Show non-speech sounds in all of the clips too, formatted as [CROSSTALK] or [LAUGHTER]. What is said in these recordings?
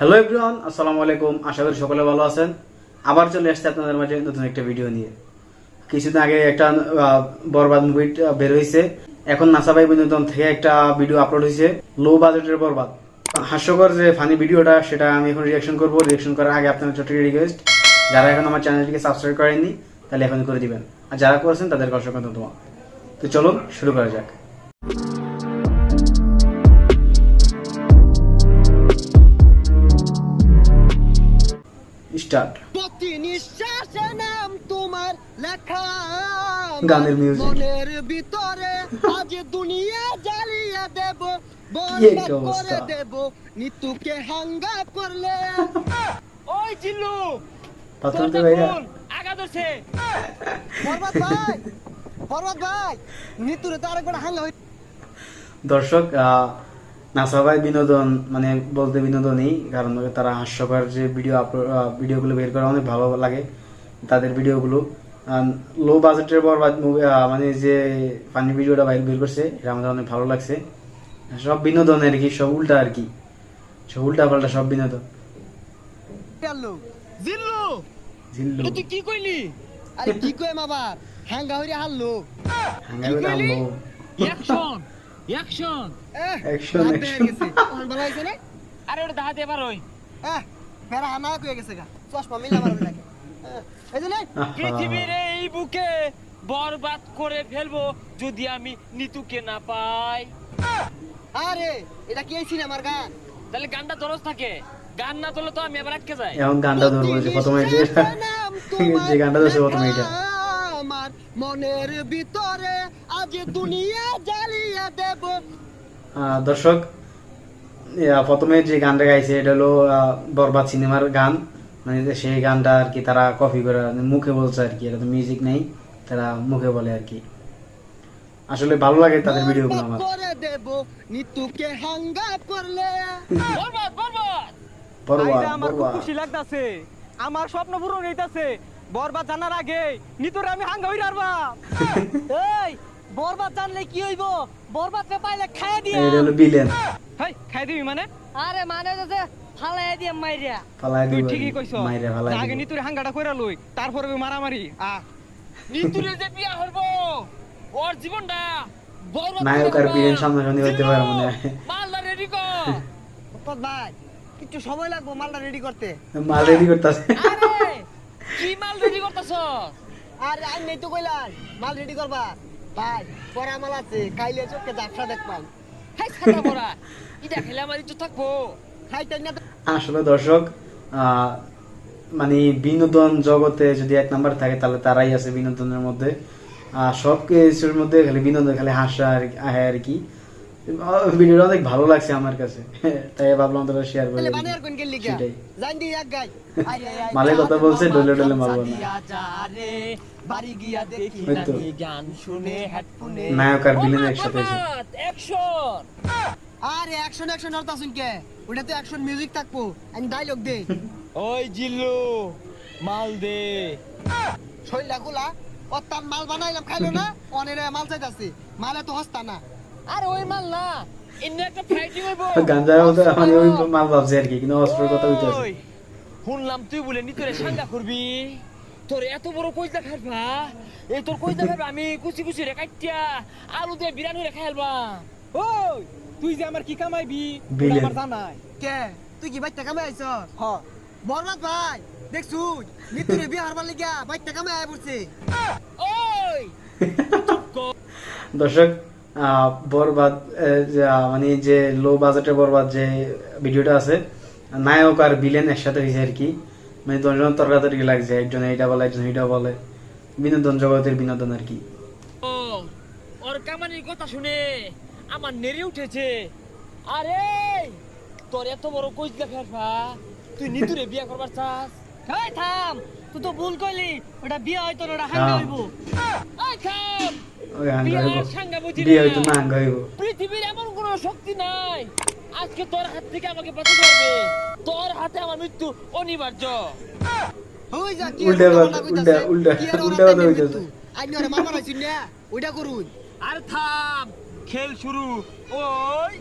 Hello everyone আসসালামু আলাইকুম। আশা করি সকলে ভালো আছেন। আবার চলে আসছে আপনাদের মাঝে নতুন একটা ভিডিও নিয়ে। কিছুদিন আগে একটা বরবাদ মুভি বের হয়েছে এখন নাসাবাই বিনোদন থেকে একটা ভিডিও আপলোড হয়েছে লো বাজেটের বরবাদ। হাস্যকর যে ফানি ভিডিওটা সেটা আমি এখন রিয়াকশন করব। রিয়াকশন করার আগে আপনাদের ছোট্ট রিকোয়েস্ট যারা এখন আমার চ্যানেলটিকে সাবস্ক্রাইব করেননি, তাহলে এখন করে দিবেন। আর যারা করেছেন, তাদেরকে অসংখ্য ধন্যবাদ। তো চলুন, শুরু করা যাক। স্টার্ট। প্রতি নিঃশ্বাসে নাম তোমার লেখা। গানের music। মনের ভিতরে আজ দুনিয়া জ্বালিয়ে দেব বরবাদ করে দেব নিতুকে হাঙ্গা করলে। ওই জিল্লু প্রথম তো ভাইয়া আগা ধরছে বরবাদ ভাই বরবাদ ভাই নিতুরে তো আরেকবার হাঙ্গা দর্শক আহ, সবাই বিনোদন মানে বলতে বিনোদনই কারণ তারা হাস্যকর যে ভিডিও ভিডিওগুলো বের করা অনেক ভালো লাগে তাদের ভিডিওগুলো লো বাজেটের পর মানে যে ফানি ভিডিওটা বাইক বের করছে এটা আমাদের অনেক ভালো লাগছে। সব বিনোদন আর কি সব উল্টা আর কি। সব উল্টা পাল্টা সব বিনোদন। গেল জিল্লু! ঝিল্লু এটা তুই কি কইলি? আরে কি কই আবার? হাঙ্গা হইরে হারলো হাঙ্গা করে কইলি? আনলো। Action action. এখন ভালো হয়েছে না? [LAUGHS] আরে ওটা দাহাতে এবার ওই। এহ, ফেরা হানা কয়ে গেছে গা। চশমা মিলা মারবে নাকি এই যে নে, পৃথিবীর এই বুকে বরবাদ করে ফেলব যদি আমি নিতুকে না পাই। আরে এটা কি এই সিনেমার গান? তাহলে গানটা দরজ থাকে। গান না তোলে তো আমি এবার আটকে যাই। এখন গানটা ধরবো যে প্রথমে [LAUGHS] যে গানটা ধরছে প্রথমে এটা। আমার মনের ভিতরে। আজ দুনিয়া জ্বালিয়ে দেব। দর্শক প্রথমে যে গানটা গাইছে এটা হলো বরবাদ সিনেমার গান। মানে সেই গানটা আর কি তারা কপি করে মানে মুখে বলছে আর কি এটা তো মিউজিক নেই তারা মুখে বলে আর কি। আসলে ভালো লাগে তাদের ভিডিওগুলো আমার। করে দেব নিতুকে হাঙ্গা করলে। বরবাদ বরবাদ! বরবাদ আমার খুশি লাগতাছে আমার স্বপ্ন পূরণ হইতাছে। বরবাদ জানার আগে নিতরে আমি হাঙ্গা হই রারবা [LAUGHS] এই বরবাদ জানলে কি হইব? বরবাদ রে পাইলে খাইয়া দিয়া। এটা হলো বিলেন হেই খাই দিবি মানে? আরে মানে যে ফালাই দিয়ে মাইরিয়া ফালাই তুই দিব ঠিকই কইছ। মাইরে ফালাই আগে নিতুরে হাঙ্গাটা কইরা লই তারপরে মারামারি। আ। নিতুরে যে বিয়া হব ওর জীবনটা বরবাদ নায়ক আর বিলেন সামনাসামনি হইতে পারে মনে হয় মালদা রেডি কর। ভাই একটু সময় লাগবো মালটা রেডি করতে। মাল রেডি করতেছে। আরে! কি মাল রেডি করতেছ? আর আই নেই তো কইলাম মাল রেডি করবা। ভাই আছে, খাইলে চোখে খেলে আমার থাকব। না? আসলে দর্শক মানে বিনোদন জগতে যদি এক নাম্বার থাকে, তাহলে তারাই আছে বিনোদনের মধ্যে। সব কিছুর মধ্যে খালি বিনোদন, খালি হাসা আর আর কি। ভিডিওটা অনেক ভালো লাগছে আমার কাছে। তাই ভাবলাম তোরা শেয়ার করে সেটাই। মালে কথা বলছে, ডলে ডলে মারবো না। নায়ক আর বিলেন একসাথে আরে অ্যাকশন অ্যাকশন আর তাসুন কে ওটা তো অ্যাকশন মিউজিক থাকব। আমি ডায়লগ দে। [LAUGHS] ওই জিল্লু মাল দে। শৈলা গুলা অত্যান মাল বানাইলাম খাইলো না? অনেরে মাল চাইতাছে। মালে তো হস্তা না। আরে ওই মাল না এনে একটা ফাইটিং হইব। গাঞ্জার মধ্যে ওই মাল ভাবছে আর কি কিন্তু কথা শুনলাম তুই বলে নি তোরে সাঙ্গা করবি। তোর এত বড় কইজা খাইবা এই তোর কইজা খাইবা আমি কুচি কুচি রে কাটিয়া আলু দিয়ে বিরানি রে খাইলবা ওই তুই যে আমার কি কামাইবি। আমার জানাই কে? তুই কি বাইতে কামে আইছ হ। বরবাদ ভাই দেখছু নিতুরে বিয়ে হারবার লাগিয়া বাইতে কামে আয় পড়ছে। ওই [LAUGHS] দর্শক বরবাদ মানে যে লো বাজেটের বরবাদ যে ভিডিওটা আছে নায়ক আর বিলেন একসাথে হয়েছে আর কি। মানে দুজন তর্কাতর্কি লাগছে একজন এইটা বলে একজন এইটা বলে। বিনোদন জগতের বিনোদন আর কি। ওর কামানির কথা শুনে আমার নেড়ে উঠেছে। আরে তোর এত বড় কইজা ফেরফা তুই নিতুরে বিয়া করবার চাস? এই থাম তুই তো ভুল কইলি ওটা বিয়ে হয়তো ওটা হাঙ্গা হইব। আই খাম ওই হাঙ্গা বিয়ার হইব। সাঙ্গা বুঝি বিয়ে না। হইতো হইব। পৃথিবীর এমন কোনো শক্তি নাই। আজকে তোর হাত থেকে আমাকে বাঁচাতে পারবে। তোর হাতে আমার মৃত্যু অনিবার্য। হই যা কি উল্টা উল্টা, উল্টা, উল্টা কথা হইতাছে। আইন রে মারবার আইছিন না ওইটা করুন। আর থাম খেল শুরু। ওই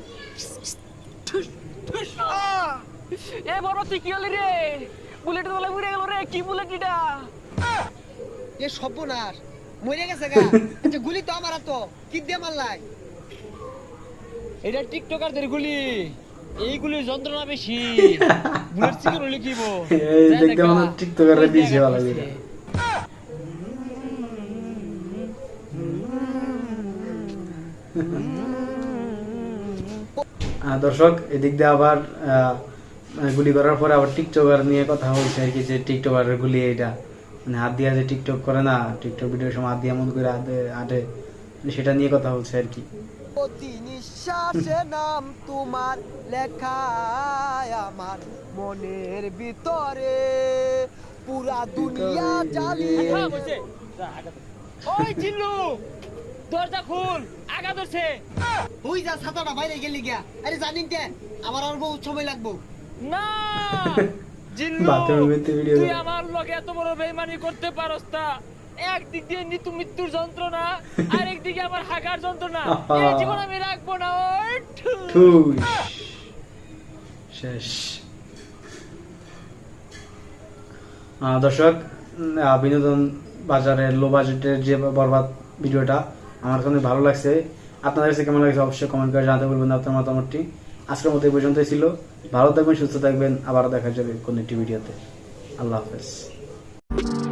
ঠুস, ঠুস। আহ! এ বড় তুই কি হলি রে? বুলেট তোলা উড়ে গেল রে কি বুলেট এটা? এ সর্বনাশ। মরে গেছে গা। আচ্ছা গুলি তো আমার তো কি দিয়ে মারলাই? এটা টিকটকারদের গুলি। এইগুলির যন্ত্রণা বেশি। বুলেট চিকেন হলে কি বো এই দেখতে মনে টিকটকাররা দিয়েছে ভালো। আহ, দর্শক এদিক দিয়ে আবার গুলি করার পরে আবার টিকটকার নিয়ে কথা বলছে আর কি যে টিকটকারের গুলি এটা মানে হাত দিয়ে যে টিকটক করে না টিকটক ভিডিওর সময় হাত দিয়ে এমন করে হাতে আটে সেটা নিয়ে কথা বলছে আর কি। প্রতি নিঃশ্বাসে নাম তোমার লেখা আমার মনের ভিতরে। পুরা দুনিয়া জ্বালিয়ে হ্যাঁ, ওই জিল্লু দরজা খুল আগা ধরছে। ওই যা ছাতাটা বাইরে গেলি গিয়া আরে জানিন কে? আমার আর বহুত সময় লাগবো। না [LAUGHS] জিল্লু তুই আমার এত বড় বেইমানি করতে পারস না। একদিক দিয়ে নিতু মৃত্যুর যন্ত্রণা আর একদিকে আমার হাগার যন্ত্রণা। এই জীবন আমি রাখব না শেষ। দর্শক বিনোদন বাজারের লো বাজেটের যে বরবাদ ভিডিওটা আমার কাছে ভালো লাগছে। আপনাদের কাছে কেমন লাগছে অবশ্যই কমেন্ট করে জানাতে বলবেন আপনার মতামতটি। আজকের মতো এই পর্যন্তই ছিল। ভালো থাকবেন সুস্থ থাকবেন। আবারও দেখা যাবে কোন একটি ভিডিওতে। আল্লাহ হাফেজ। thank you